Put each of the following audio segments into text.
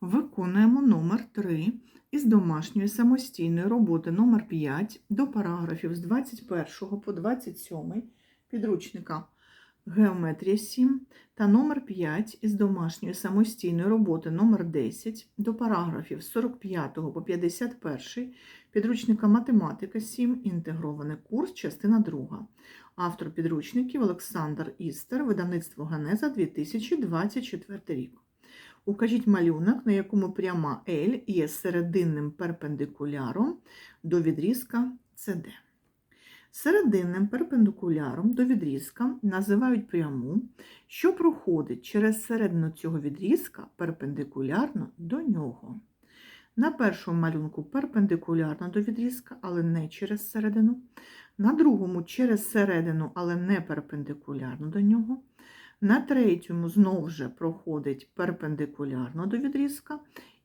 Виконуємо номер 3 із домашньої самостійної роботи номер 5 до параграфів з 21 по 27 підручника Геометрія 7 та номер 5 із домашньої самостійної роботи номер 10 до параграфів з 45 по 51 підручника Математика 7, інтегрований курс, частина 2. Автор підручників Олександр Істер, видавництво Ганеза 2024 рік. Укажіть малюнок, на якому пряма L є серединним перпендикуляром до відрізка CD. Серединним перпендикуляром до відрізка називають пряму, що проходить через середину цього відрізка перпендикулярно до нього. На першому малюнку перпендикулярно до відрізка, але не через середину. На другому через середину, але не перпендикулярно до нього. На третьому знову ж проходить перпендикулярно до відрізка.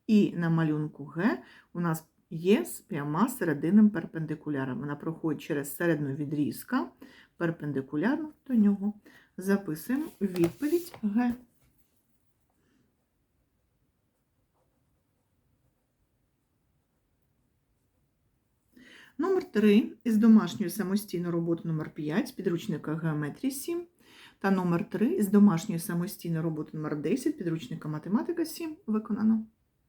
І на малюнку Г у нас є пряма серединним перпендикуляром. Вона проходить через середину відрізка перпендикулярно до нього. Записуємо відповідь Г. Номер 3 із домашньої самостійної роботи номер 5 з підручника Геометрії 7 та номер 3 з домашньої самостійної роботи номер 10 підручника Математика 7 виконано.